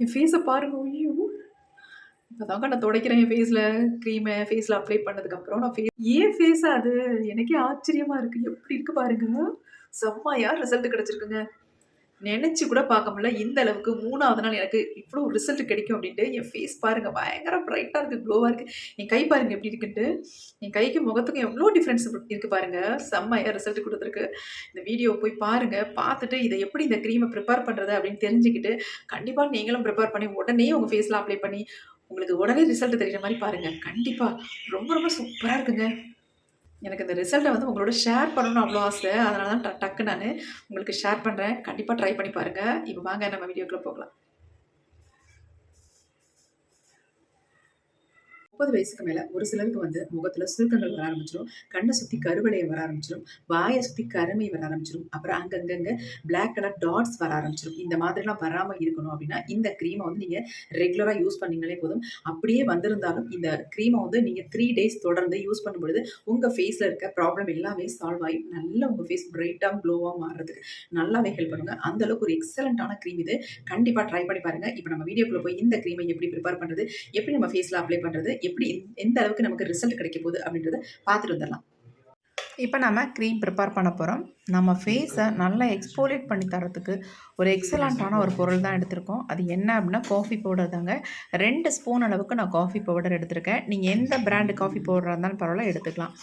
என் ஃபேஸை பாருங்க. ஐயோ. இப்போதாங்க நான் துடைக்கிறேன் என் ஃபேஸில் க்ரீமை ஃபேஸில் அப்ளை பண்ணதுக்கப்புறம் நான் ஃபேஸ் ஏன் ஃபேஸாக அது? எனக்கே ஆச்சரியமாக இருக்குது எப்படி இருக்குது பாருங்க. செம்மையாக ரிசல்ட் கிடச்சிருக்குங்க. நினச்சி கூட பார்க்க முடியல. இந்த அளவுக்கு மூணாவது நாள் எனக்கு இவ்வளோ ரிசல்ட் கிடைக்கும் அப்படின்ட்டு என் ஃபேஸ் பாருங்கள் பயங்கர ப்ரைட்டாக இருக்குது க்ளோவாக இருக்குது என் கை பாருங்கள் எப்படி இருக்குன்ட்டு. என் கைக்கு முகத்துக்கும் எவ்வளோ டிஃப்ரென்ஸ் இருக்குது பாருங்கள் செம்மையாக ரிசல்ட் கொடுத்துருக்கு. இந்த வீடியோ போய் பாருங்கள் பார்த்துட்டு இதை எப்படி இந்த க்ரீமை ப்ரிப்பேர் பண்ணுறது அப்படின்னு தெரிஞ்சுக்கிட்டு கண்டிப்பாக நீங்களும் ப்ரிப்பேர் பண்ணி உடனே உங்கள் ஃபேஸில் அப்ளை பண்ணி உங்களுக்கு உடனே ரிசல்ட் தெரிகிற மாதிரி பாருங்கள் கண்டிப்பாக ரொம்ப ரொம்ப சூப்பராக இருக்குங்க. எனக்கு இந்த ரிசல்ட்டை வந்து உங்களோட ஷேர் பண்ணணும் அவ்வளோ ஆசை. அதனால தான் ட- டக்கு நான் உங்களுக்கு ஷேர் பண்ணுறேன் கண்டிப்பாக ட்ரை பண்ணி பாருங்கள் இப்போ வாங்க நம்ம வீடியோக்குள்ளே போகலாம். முப்பது வயசுக்கு மேலே ஒரு சிலருக்கு வந்து முகத்தில் சுருக்கங்கள் வர ஆரம்பிச்சிடும் கண்ணை சுற்றி கருவளையை வர ஆரம்பிச்சிடும் வாயை சுற்றி கருமை வர ஆரம்பிச்சிடும் அப்புறம் அங்கங்கங்க பிளாக் கலர் டாட்ஸ் வர ஆரம்பிச்சிடும் இந்த மாதிரிலாம் வராமல் இருக்கணும் அப்படின்னா இந்த க்ரீமை வந்து நீங்கள் ரெகுலராக யூஸ் பண்ணீங்களே போதும். அப்படியே வந்திருந்தாலும் இந்த க்ரீமை வந்து நீங்கள் த்ரீ டேஸ் தொடர்ந்து யூஸ் பண்ணும்பொழுது உங்கள் ஃபேஸில் இருக்க ப்ராப்ளம் எல்லாமே சால்வ் ஆகி நல்லா உங்கள் ஃபேஸ் பிரைட்டாக க்ளோவாக மாறுறதுக்கு நல்லாவே ஹெல்ப் பண்ணுங்க. அந்த அளவுக்கு ஒரு எக்ஸலண்ட்டான க்ரீம் இது. கண்டிப்பாக ட்ரை பண்ணி பாருங்கள் இப்போ நம்ம வீடியோக்குள்ளே போய் இந்த க்ரீமை எப்படி ப்ரிப்பேர் பண்ணுறது எப்படி நம்ம ஃபேஸில் அப்ளை பண்ணுறது எப்படி எந்த- அளவுக்கு நமக்கு ரிசல்ட் கிடைக்க போகுது அப்படின்றத பார்த்துட்டு வந்துடலாம். இப்போ நம்ம க்ரீம் ப்ரிப்பேர் பண்ண போகிறோம் நம்ம ஃபேஸை நல்லா எக்ஸ்போலேட் பண்ணி தரத்துக்கு ஒரு எக்ஸலண்ட்டான ஒரு பொருள் தான் எடுத்திருக்கோம். அது என்ன அப்படின்னா காஃபி பவுடர் தாங்க. ரெண்டு ஸ்பூன் அளவுக்கு நான் காஃபி பவுடர் எடுத்திருக்கேன். நீங்கள் எந்த பிராண்டு காஃபி பவுடராக இருந்தாலும் பரவாயில்ல எடுத்துக்கலாம்.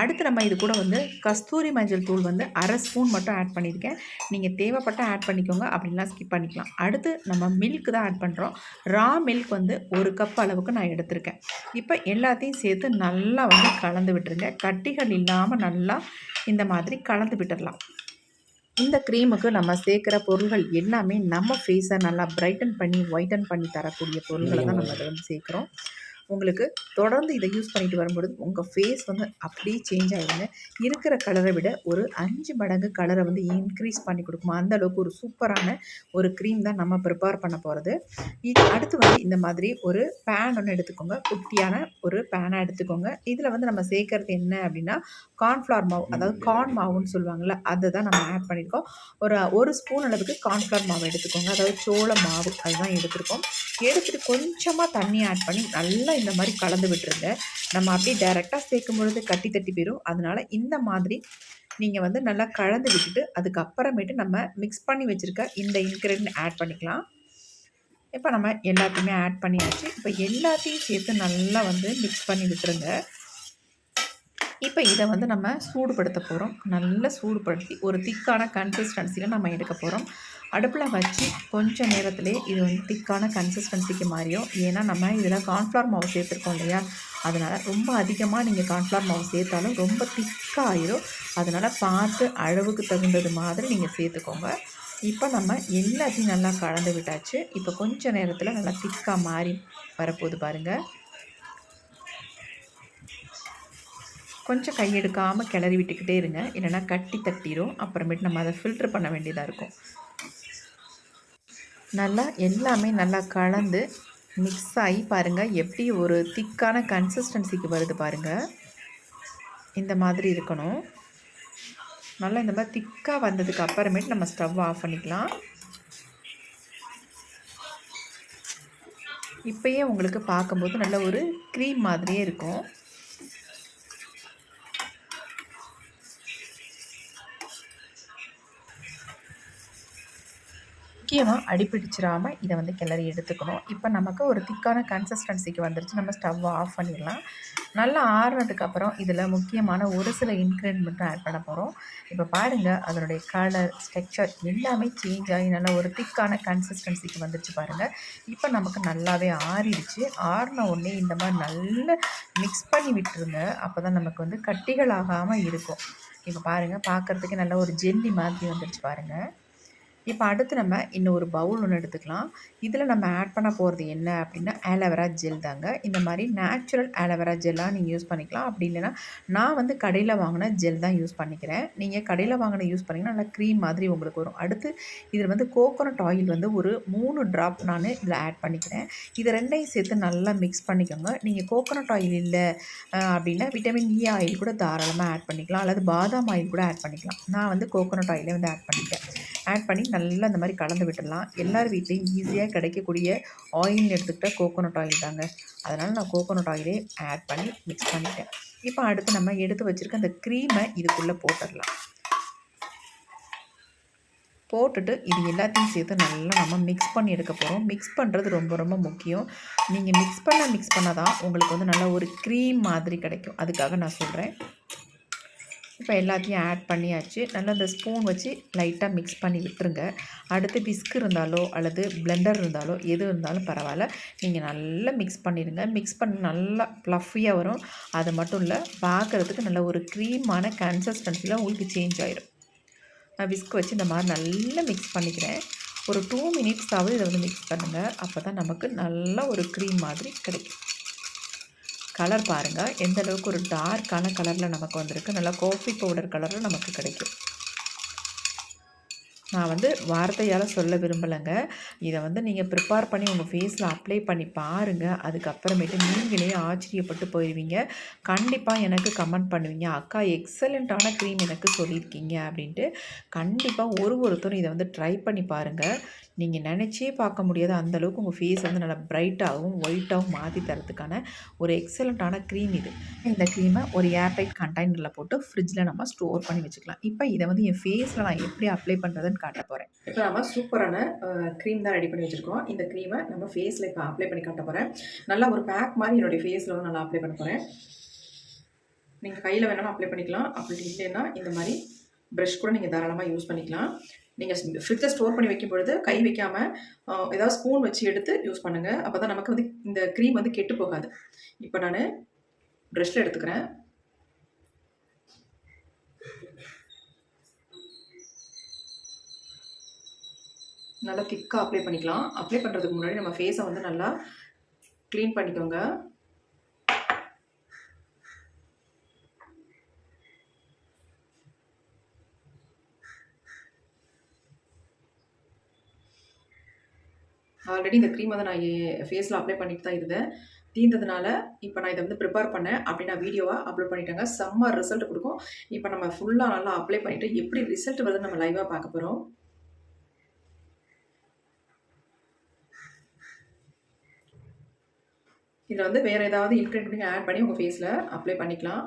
அடுத்து நம்ம இது கூட வந்து கஸ்தூரி மஞ்சள் தூள் வந்து அரை ஸ்பூன் மட்டும் ஆட் பண்ணியிருக்கேன். நீங்கள் தேவைப்பட்ட ஆட் பண்ணிக்கோங்க. அப்படின்லாம் ஸ்கிப் பண்ணிக்கலாம். அடுத்து நம்ம மில்க் தான் ஆட் பண்ணுறோம் ரா மில்க் வந்து ஒரு கப் அளவுக்கு நான் எடுத்திருக்கேன். இப்போ எல்லாத்தையும் சேர்த்து நல்லா வந்து கலந்து விட்டுருங்க. கட்டிகள் இல்லாமல் நல்லா இந்த மாதிரி கலந்து விட்டுடலாம் இந்த க்ரீமுக்கு நம்ம சேர்க்குற பொருள்கள் எல்லாமே நம்ம ஃபேஸை நல்லா பிரைட்டன் பண்ணி ஒயிட்டன் பண்ணி தரக்கூடிய பொருள்களை தான் நம்ம அதை வந்து சேர்க்குறோம். உங்களுக்கு தொடர்ந்து இதை யூஸ் பண்ணிட்டு வரும்பொழுது உங்கள் ஃபேஸ் வந்து அப்படியே சேஞ்ச் ஆகிடுங்க இருக்கிற கலரை விட ஒரு அஞ்சு மடங்கு கலரை வந்து இன்க்ரீஸ் பண்ணி கொடுக்குமா? அந்த அளவுக்கு ஒரு சூப்பரான ஒரு க்ரீம் தான் நம்ம ப்ரிப்பேர் பண்ண போகிறது இது அடுத்து வந்து இந்த மாதிரி ஒரு பேன் ஒன்று எடுத்துக்கோங்க. குட்டியான ஒரு பேனாக எடுத்துக்கோங்க. இதில் வந்து நம்ம சேர்க்கறது என்ன அப்படின்னா கார்ன்ஃப்ளவர் மாவு அதாவது கார்ன் மாவுன்னு சொல்லுவாங்கள்ல அதை தான் நம்ம ஆட் பண்ணியிருக்கோம் ஒரு ஒரு ஸ்பூன் அளவுக்கு கார்ன்ஃப்ளவர் மாவு எடுத்துக்கோங்க. அதாவது சோள மாவு அதுதான் எடுத்திருக்கோம். எடுத்துகிட்டு கொஞ்சமாக தண்ணி ஆட் பண்ணி நல்லா இந்த மாதிரி கலந்து விட்டுருங்க. நம்ம அப்படியே டைரெக்டாக சேர்க்கும் பொழுது கட்டி தட்டி போயிடும் அதனால இந்த மாதிரி நீங்கள் வந்து நல்லா கலந்து விட்டுட்டு அதுக்கப்புறமேட்டு நம்ம மிக்ஸ் பண்ணி வச்சுருக்க இந்த இன்க்ரீடியன்ட் ஆட் பண்ணிக்கலாம். இப்போ நம்ம எல்லாத்தையுமே ஆட் பண்ணியாச்சு. இப்போ எல்லாத்தையும் சேர்த்து நல்லா வந்து மிக்ஸ் பண்ணி விட்டுருங்க. இப்போ இதை வந்து நம்ம சூடுபடுத்த போகிறோம். நல்லா சூடுபடுத்தி ஒரு திக்கான கன்சிஸ்டன்சியில் நம்ம எடுக்க போகிறோம். அடுப்பில் வச்சு கொஞ்ச நேரத்துலேயே இது வந்து திக்கான கன்சிஸ்டன்சிக்கு மாறியும் ஏன்னா நம்ம இதில் கார்ன்ஃப்ளவர் மாவு சேர்த்துருக்கோம் இல்லையா? அதனால் ரொம்ப அதிகமாக நீங்கள் கார்ன்ஃப்ளவர் மாவு சேர்த்தாலும் ரொம்ப திக்காக ஆயிரும். அதனால் பார்த்து அளவுக்கு தகுந்தது மாதிரி நீங்கள் சேர்த்துக்கோங்க. இப்போ நம்ம எல்லாத்தையும் நல்லா கலந்து விட்டாச்சு. இப்போ கொஞ்ச நேரத்தில் நல்லா திக்காக மாறி வரப்போகுது பாருங்கள் கொஞ்சம் கையெடுக்காமல் கிளறி விட்டுக்கிட்டே இருங்க. இல்லைன்னா கட்டி தட்டிடும் அப்புறமேட்டு நம்ம அதை ஃபில்ட்ரு பண்ண வேண்டியதாக இருக்கும். நல்லா எல்லாமே நல்லா கலந்து மிக்ஸ் ஆகி பாருங்கள் எப்படி ஒரு திக்கான கன்சிஸ்டன்சிக்கு வருது பாருங்கள் இந்த மாதிரி இருக்கணும். நல்லா இந்த மாதிரி திக்காக வந்ததுக்கு அப்புறமேட்டு நம்ம ஸ்டவ் ஆஃப் பண்ணிக்கலாம். இப்போயே உங்களுக்கு பார்க்கும்போது நல்ல ஒரு க்ரீம் மாதிரியே இருக்கும். முக்கியமாக அடிப்பிடிச்சிடாமல் இதை வந்து கிளறி எடுத்துக்கணும். இப்போ நமக்கு ஒரு திக்கான கன்சிஸ்டன்சிக்கு வந்துருச்சு. நம்ம ஸ்டவ்வை ஆஃப் பண்ணிடலாம். நல்லா ஆறுனதுக்கப்புறம் இதில் முக்கியமான ஒரு சில இன்க்ரீடியன்ட் மட்டும் ஆட் பண்ண போகிறோம் இப்போ பாருங்கள் அதனுடைய கலர் ஸ்ட்ரக்சர் எல்லாமே சேஞ்ச் ஆகி நல்லா ஒரு திக்கான கன்சிஸ்டன்சிக்கு வந்துருச்சு பாருங்கள் இப்போ நமக்கு நல்லாவே ஆறிடுச்சு. ஆறின உடனே இந்த மாதிரி நல்லா மிக்ஸ் பண்ணி விட்டுருங்க. அப்போ தான் நமக்கு வந்து கட்டிகள் ஆகாமல் இருக்கும். இப்போ பாருங்கள் பார்க்குறதுக்கு நல்ல ஒரு ஜெல்லி மாதிரி வந்துருச்சு பாருங்கள் இப்போ அடுத்து நம்ம இன்னொரு பவுல் ஒன்று எடுத்துக்கலாம். இதில் நம்ம ஆட் பண்ண போகிறது என்ன அப்படின்னா ஆலோவேரா ஜெல் தாங்க. இந்த மாதிரி நேச்சுரல் ஆலோவேரா ஜெல்லாக நீங்கள் யூஸ் பண்ணிக்கலாம். அப்படி இல்லைன்னா நான் வந்து கடையில் வாங்கின ஜெல் தான் யூஸ் பண்ணிக்கிறேன். நீங்கள் கடையில் வாங்கின யூஸ் பண்ணிங்கன்னா நல்லா க்ரீம் மாதிரி உங்களுக்கு வரும். அடுத்து இதில் வந்து கோகோனட் ஆயில் வந்து ஒரு மூணு ட்ராப் நான் இதில் ஆட் பண்ணிக்கிறேன். இது ரெண்டையும் சேர்த்து நல்லா மிக்ஸ் பண்ணிக்கோங்க. நீங்கள் கோகோனட் ஆயில் இல்லை அப்படின்னா விட்டமின் இ ஆயில் கூட தாராளமாக ஆட் பண்ணிக்கலாம். அல்லது பாதாம் ஆயில் கூட ஆட் பண்ணிக்கலாம். நான் வந்து கோகோனட் ஆயிலே வந்து ஆட் பண்ணிட்டேன். ஆட் பண்ணி நல்லா அந்த மாதிரி கலந்து விட்டுடலாம். எல்லார் வீட்லேயும் ஈஸியாக கிடைக்கக்கூடிய ஆயில்னு எடுத்துக்கிட்டால் கோகோனட் ஆயில் தாங்க. அதனால் நான் கோகோனட் ஆயிலே ஆட் பண்ணி மிக்ஸ் பண்ணிட்டேன். இப்போ அடுத்து நம்ம எடுத்து வச்சுருக்க அந்த க்ரீமை இதுக்குள்ளே போட்டுடலாம். போட்டுட்டு இது எல்லாத்தையும் சேர்த்து நல்லா நம்ம மிக்ஸ் பண்ணி எடுக்க போகிறோம் மிக்ஸ் பண்ணுறது ரொம்ப ரொம்ப முக்கியம். நீங்கள் மிக்ஸ் பண்ண மிக்ஸ் பண்ணால் தான் உங்களுக்கு வந்து நல்ல ஒரு க்ரீம் மாதிரி கிடைக்கும். அதுக்காக நான் சொல்கிறேன் இப்போ எல்லாத்தையும் ஆட் பண்ணியாச்சு. நல்லா இந்த ஸ்பூன் வச்சு லைட்டாக மிக்ஸ் பண்ணி விட்டுருங்க. அடுத்து விஸ்க் இருந்தாலோ அல்லது பிளெண்டர் இருந்தாலோ எது இருந்தாலும் பரவாயில்ல. நீங்கள் நல்லா மிக்ஸ் பண்ணிடுங்க. மிக்ஸ் பண்ணி நல்லா ப்ளஃபியாக வரும். அது மட்டும் இல்லை பார்க்குறதுக்கு நல்ல ஒரு க்ரீமான கன்சிஸ்டன்சியில் உங்களுக்கு சேஞ்ச் ஆகிடும் நான் விஸ்க் வச்சு இந்த மாதிரி நல்லா மிக்ஸ் பண்ணிக்கிறேன். ஒரு டூ மினிட்ஸாவது இதை வந்து மிக்ஸ் பண்ணுங்கள் அப்போ தான் நமக்கு நல்ல ஒரு க்ரீம் மாதிரி கிடைக்கும். கலர் பாருங்கள் எந்த அளவுக்கு ஒரு டார்க்கான கலரில் நமக்கு வந்திருக்கு. நல்லா காஃபி பவுடர் கலரில் நமக்கு கிடைக்கும். நான் வந்து வார்த்தையால் சொல்ல விரும்பலைங்க. இதை வந்து நீங்கள் ப்ரிப்பேர் பண்ணி உங்கள் ஃபேஸில் அப்ளை பண்ணி பாருங்கள் அதுக்கப்புறமேட்டு நீங்களே ஆச்சரியப்பட்டு போயிடுவீங்க கண்டிப்பாக எனக்கு கமெண்ட் பண்ணுவீங்க. அக்கா எக்ஸலண்ட்டான க்ரீம் எனக்கு சொல்லியிருக்கீங்க. அப்படின்ட்டு கண்டிப்பாக ஒரு ஒருத்தரும் இதை வந்து ட்ரை பண்ணி பாருங்கள் நீங்கள் நினச்சே பார்க்க முடியாத. அந்தளவுக்கு உங்கள் ஃபேஸ் வந்து நல்லா பிரைட்டாகவும் ஒயிட்டாகவும் மாற்றி தரத்துக்கான ஒரு எக்ஸலண்ட்டான க்ரீம் இது. இந்த க்ரீமை ஒரு ஏர்டைட் கண்டெய்னரில் போட்டு ஃப்ரிட்ஜில் நம்ம ஸ்டோர் பண்ணி வச்சுக்கலாம். இப்போ இதை வந்து என் ஃபேஸில் நான் எப்படி அப்ளை பண்ணுறதுன்னு காட்ட போகிறேன் இப்போ நம்ம சூப்பரான க்ரீம் தான் ரெடி பண்ணி வச்சுருக்கோம். இந்த க்ரீமை நம்ம ஃபேஸில் இப்போ அப்ளை பண்ணி காட்ட போகிறேன் நல்லா ஒரு பேக் மாதிரி என்னுடைய ஃபேஸில் வந்து நல்லா அப்ளை பண்ண போகிறேன் நீங்கள் கையில் வேணாலும் அப்ளை பண்ணிக்கலாம். அப்படி இல்லைன்னா இந்த மாதிரி ப்ரஷ் கூட நீங்கள் தாராளமாக யூஸ் பண்ணிக்கலாம். நீங்கள் ஃப்ரிட்ஜில் ஸ்டோர் பண்ணி வைக்கும் பொழுது கை வைக்காமல் ஏதாவது ஸ்பூன் வச்சு எடுத்து யூஸ் பண்ணுங்கள் அப்போ தான் நமக்கு வந்து இந்த க்ரீம் வந்து கெட்டு போகாது. இப்போ நான் ப்ரெஷ்ஷில் எடுத்துக்கிறேன். நல்லா திக்காக அப்ளை பண்ணிக்கலாம். அப்ளை பண்ணுறதுக்கு முன்னாடி நம்ம ஃபேஸை வந்து நல்லா க்ளீன் பண்ணிக்கோங்க. ஆல்ரெடி இந்த க்ரீம் வந்து நான் ஃபேஸில் அப்ளை பண்ணிட்டு தான் இருந்தேன். தீர்ந்ததுனால இப்போ நான் இதை வந்து ப்ரிப்பேர் பண்ணேன். அப்படி நான் வீடியோவாக அப்லோட் பண்ணிட்டேங்க. செம்ம ரிசல்ட் கொடுக்கும். இப்போ நம்ம ஃபுல்லாக நல்லா அப்ளை பண்ணிவிட்டு எப்படி ரிசல்ட் வருதுன்னு நம்ம லைவாக பார்க்க போகிறோம் இதில் வந்து வேறு ஏதாவது இன்க்ரீடியன்ட் ஆட் பண்ணி உங்கள் ஃபேஸில் அப்ளை பண்ணிக்கலாம்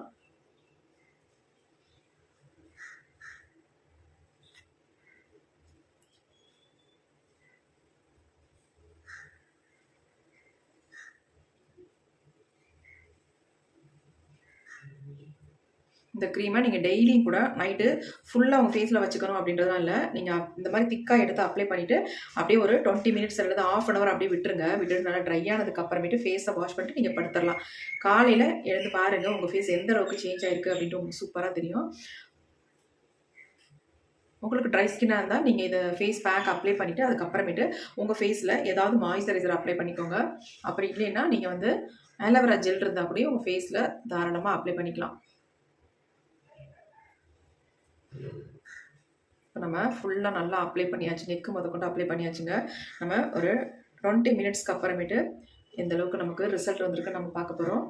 இந்த க்ரீமை நீங்கள் டெய்லியும் கூட நைட்டு ஃபுல்லாக உங்கள் ஃபேஸில் வச்சுக்கணும் அப்படின்றதுலாம் இல்லை. நீங்கள் இந்த மாதிரி திக்காக எடுத்து அப்ளை பண்ணிவிட்டு அப்படியே ஒரு டுவெண்ட்டி மினிட்ஸ் அல்லது ஆஃப் அன் ஹவர் அப்படியே விட்டுருங்க. விட்டுட்டு நல்லா ட்ரை ஆனதுக்கு அப்புறமேட்டு ஃபேஸை வாஷ் பண்ணிட்டு நீங்கள் படுத்துடலாம் காலையில் எழுந்து பாருங்கள் உங்கள் ஃபேஸ் எந்த அளவுக்கு சேஞ்ச் ஆயிருக்கு அப்படின்ட்டு உங்களுக்கு சூப்பராக தெரியும். உங்களுக்கு ட்ரை ஸ்கின்னாக இருந்தால் நீங்கள் இதை ஃபேஸ் பேக் அப்ளை பண்ணிவிட்டு அதுக்கப்புறமேட்டு உங்கள் ஃபேஸில் ஏதாவது மாய்ஸ்சரைசர் அப்ளை பண்ணிக்கோங்க. அப்படி இல்லைன்னா நீங்கள் வந்து ஆலோவேரா ஜெல் இருந்தால் கூட உங்கள் ஃபேஸில் தாராளமாக அப்ளை பண்ணிக்கலாம். இப்போ நம்ம ஃபுல்லாக நல்லா அப்ளை பண்ணியாச்சு நெக்கு முத கொண்டு அப்ளை பண்ணியாச்சுங்க. நம்ம ஒரு டுவெண்ட்டி மினிட்ஸ்க்கு அப்புறமேட்டு எந்த அளவுக்கு நமக்கு ரிசல்ட் வந்திருக்கு நம்ம பார்க்க போகிறோம்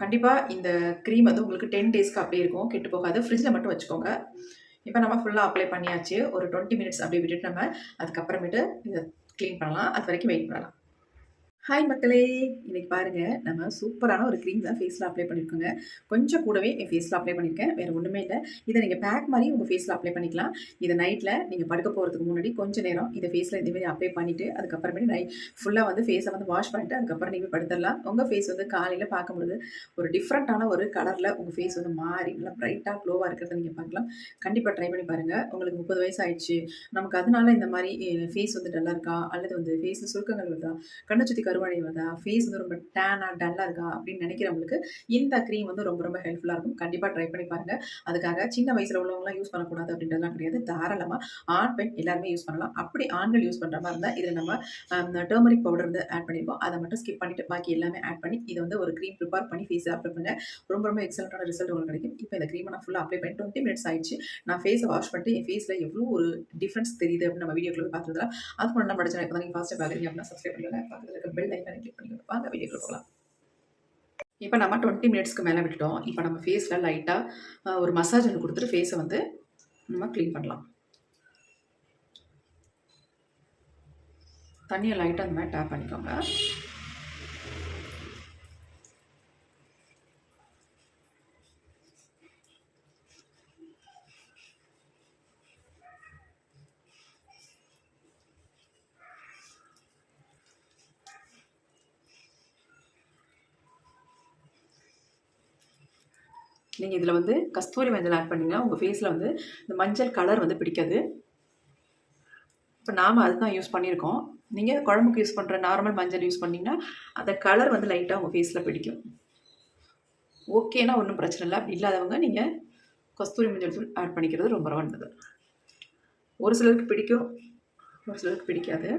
கண்டிப்பாக இந்த க்ரீம் வந்து உங்களுக்கு டென் டேஸ்க்கு அப்படியே இருக்கும் கெட்டு போகாது. ஃப்ரிட்ஜில் மட்டும் வச்சுக்கோங்க. இப்போ நம்ம ஃபுல்லாக அப்ளை பண்ணியாச்சு ஒரு டுவெண்ட்டி மினிட்ஸ் அப்படியே விட்டுட்டு நம்ம அதுக்கப்புறமேட்டு இதை க்ளீன் பண்ணலாம். அது வரைக்கும் வெயிட் பண்ணலாம். ஹாய் மக்களே இன்னைக்கு பாருங்க நம்ம சூப்பரான ஒரு க்ரீம் தான் ஃபேஸில் அப்ளை பண்ணியிருக்கோங்க கொஞ்சம் கூடவே என் ஃபேஸில் அப்ளை பண்ணியிருக்கேன் வேறு ஒன்றுமே இல்லை. இதை நீங்கள் பேக் மாதிரி உங்கள் ஃபேஸில் அப்ளை பண்ணிக்கலாம். இதை நைட்டில் நீங்கள் படுக்க போகிறதுக்கு முன்னாடி கொஞ்சம் நேரம் இதை ஃபேஸில் இதேமாரி அப்ளை பண்ணிவிட்டு அதுக்கப்புறமேட்டு நைட் ஃபுல்லாக வந்து ஃபேஸை வந்து வாஷ் பண்ணிட்டு அதுக்கப்புறம் நீங்கள் படுத்துடலாம். உங்கள் ஃபேஸ் வந்து காலையில் பார்க்கும்பொழுது ஒரு டிஃப்ரெண்ட்டான ஒரு கலரில் உங்கள் ஃபேஸ் வந்து மாறி நல்லா ப்ரைட்டாக க்ளோவாக இருக்கிறத நீங்கள் பார்க்கலாம். கண்டிப்பாக ட்ரை பண்ணி பாருங்கள் உங்களுக்கு முப்பது வயசு ஆயிடுச்சு. நமக்கு அதனால இந்த மாதிரி ஃபேஸ் வந்து டல்லாக இருக்கா? அல்லது வந்து ஃபேஸில் சுருக்கங்கள் வருதா? கண்ணை சுற்றி கருவாடை ஃபேஸ் வந்து ரொம்ப டேனாக டல்லாக இருக்கா அப்படின்னு நினைக்கிறவங்களுக்கு இந்த க்ரீம் வந்து ரொம்ப ரொம்ப ஹெல்ப்ஃபுல்லாக இருக்கும். கண்டிப்பாக ட்ரை பண்ணி பாருங்கள் அதுக்காக சின்ன வயசில் உள்ளவங்களாம் யூஸ் பண்ணக்கூடாது அப்படின்றதுலாம் கிடையாது. தாராளமாக ஆண் பெண் எல்லாருமே யூஸ் பண்ணலாம். அப்படி ஆண்கள் யூஸ் பண்ணுற மாதிரி இருந்தால் இதில் நம்ம டர்மரிக் பவுடர் வந்து ஆட் பண்ணியிருக்கோம் அதை மட்டும் ஸ்கிப் பண்ணிவிட்டு பாக்கி எல்லாமே ஆட் பண்ணி இதை வந்து ஒரு க்ரீம் ப்ரிப்பேர் பண்ணி ஃபேஸை அப்ளை பண்ணுங்க. ரொம்ப ரொம்ப எக்ஸலண்ட்டான ரிசல்ட் உங்களுக்கு கிடைக்கும். இப்போ இந்த க்ரீமை நான் ஃபுல்லாக அப்ளை பண்ணி டுவெண்ட்டி மினிட்ஸ் ஆயிடுச்சு. நான் ஃபேஸை வாஷ் பண்ணிட்டு என் ஃபேஸில் எவ்வளோ ஒரு டிஃப்ரென்ஸ் தெரியுது அப்படின்னு நம்ம வீடியோக்குள்ளே பார்த்துருந்தா அதுக்கு முன்னாடி படிச்சு நான் இப்போ தான் நீங்கள் ஃபாஸ்ட்டாக பார்க்குறீங்க அப்படின்னா சப்ஸ்கிரைப் பண்ணுங்க. பக்கத்தில் இருக்க பெல் ஐக்கானை கிளிக் வாங்க வீடியோக்குள்ள போகலாம். இப்போ நம்ம டுவெண்ட்டி மினிட்ஸ்க்கு மேலே விட்டுட்டோம். இப்போ நம்ம ஃபேஸில் லைட்டாக ஒரு மசாஜ் ஒன்று கொடுத்துட்டு ஃபேஸை வந்து நம்ம க்ளீன் பண்ணலாம். தண்ணியை லைட்டாக அந்த மாதிரி டேப் பண்ணிக்கோங்க. நீங்கள் இதில் வந்து கஸ்தூரி மஞ்சள் ஆட் பண்ணிங்கன்னா உங்கள் ஃபேஸில் வந்து இந்த மஞ்சள் கலர் வந்து பிடிக்காது. இப்போ நாம் அதுதான் யூஸ் பண்ணியிருக்கோம். நீங்கள் குழம்புக்கு யூஸ் பண்ணுற நார்மல் மஞ்சள் யூஸ் பண்ணிங்கன்னா அந்த கலர் வந்து லைட்டாக உங்கள் ஃபேஸில் பிடிக்கும். ஓகேனா ஒன்றும் பிரச்சனை இல்லை. அப்படி இல்லாதவங்க நீங்கள் கஸ்தூரி மஞ்சள் தூள் ஆட் பண்ணிக்கிறது ரொம்ப நல்லது ஒரு சிலருக்கு பிடிக்கும் ஒரு சிலருக்கு பிடிக்காது.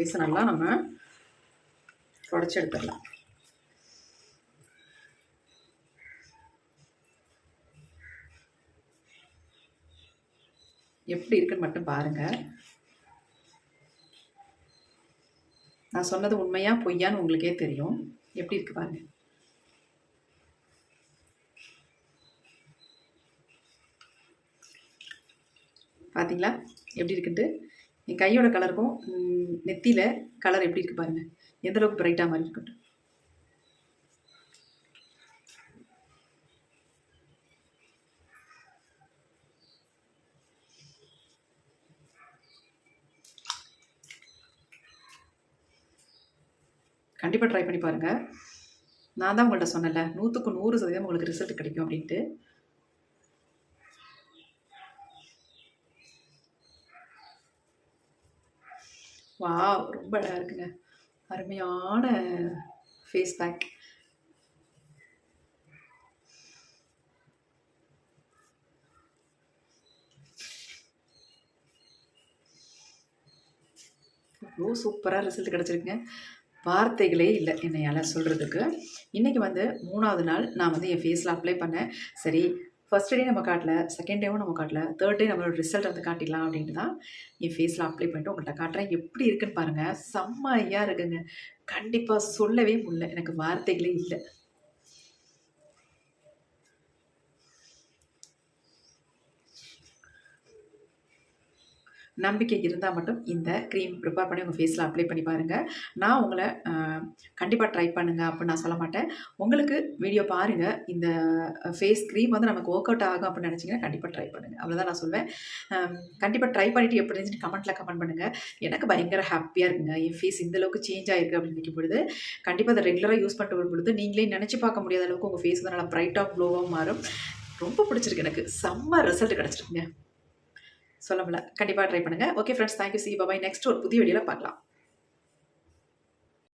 பேச நல்லா நம்ம தொடச்சி எடுத்துடலாம் எப்படி இருக்குன்னு மட்டும் பாருங்க. நான் சொன்னது உண்மையா பொய்யான்னு உங்களுக்கே தெரியும். எப்படி இருக்கு பாருங்க. பாத்தீங்களா? எப்படி இருக்குன்ட்டு? என் கையோட கலருக்கும் நெத்தியில் கலர் எப்படி இருக்கு பாருங்க. எந்த அளவுக்கு பிரைட்டாக மாதிரி இருக்கட்டும் கண்டிப்பாக ட்ரை பண்ணி பாருங்கள் நான் தான் உங்கள்கிட்ட சொன்னேன்ல நூற்றுக்கு நூறு சதவீதம் உங்களுக்கு ரிசல்ட் கிடைக்கும் அப்படின்ட்டு. வா ரொம்ப அழகாக இருக்குங்க. அருமையான ஃபேஸ் பேக் அவ்வளோ சூப்பராக ரிசல்ட் கிடச்சிருக்குங்க. வார்த்தைகளே இல்லை என்னையால் சொல்கிறதுக்கு இன்றைக்கி வந்து மூணாவது நாள் நான் வந்து என் ஃபேஸில் அப்ளை பண்ணேன். சரி ஃபஸ்ட் டே நம்ம காட்டல செகண்ட் டேவும் நம்ம காட்டல தேர்ட் டே நம்மளோட ரிசல்ட் வந்து காட்டிடலாம் அப்படின்ட்டு தான் என் ஃபேஸில் அப்ளை பண்ணிட்டு உங்கள்கிட்ட காட்டுறேன். எப்படி இருக்குன்னு பாருங்கள் செம்மையாக இருக்குங்க. கண்டிப்பாக சொல்லவே முடியல. எனக்கு வார்த்தைகளே இல்லை. நம்பிக்கை இருந்தால் மட்டும் இந்த க்ரீம் ப்ரிப்பேர் பண்ணி உங்கள் ஃபேஸில் அப்ளை பண்ணி பாருங்கள் நான் உங்களை கண்டிப்பாக ட்ரை பண்ணுங்கள் அப்படின்னு நான் சொல்ல மாட்டேன். உங்களுக்கு வீடியோ பாருங்கள் இந்த ஃபேஸ் க்ரீம் வந்து நமக்கு ஒர்க் அவுட் ஆகும் அப்படின்னு நினச்சிங்கன்னா கண்டிப்பாக ட்ரை பண்ணுங்கள் அவ்வளோதான் நான் சொல்வேன். கண்டிப்பாக ட்ரை பண்ணிவிட்டு எப்படி இருந்துச்சு கமெண்ட்டில் கமெண்ட் பண்ணுங்கள் எனக்கு பயங்கர ஹாப்பியாக இருக்குங்க. என் ஃபேஸ் இந்த அளவுக்கு சேஞ்ச் ஆகிருக்கு அப்படின்னு நினைக்கும் பொழுது கண்டிப்பாக அதை ரெகுலராக யூஸ் பண்ணிட்டு வரும் பொழுது நீங்களே நினச்சி பார்க்க முடியாத அளவுக்கு உங்கள் ஃபேஸ் வந்து நல்லா ப்ரைட்டாக க்ளோவாக மாறும். ரொம்ப பிடிச்சிருக்கு எனக்கு. செம்ம ரிசல்ட் கிடச்சிருக்குங்க. சொல்ல முடியல கண்டிப்பாக ட்ரை பண்ணுங்கள் okay friends thank you see bye bye next ஒரு புதிய வீடியோவில் பார்க்கலாம்.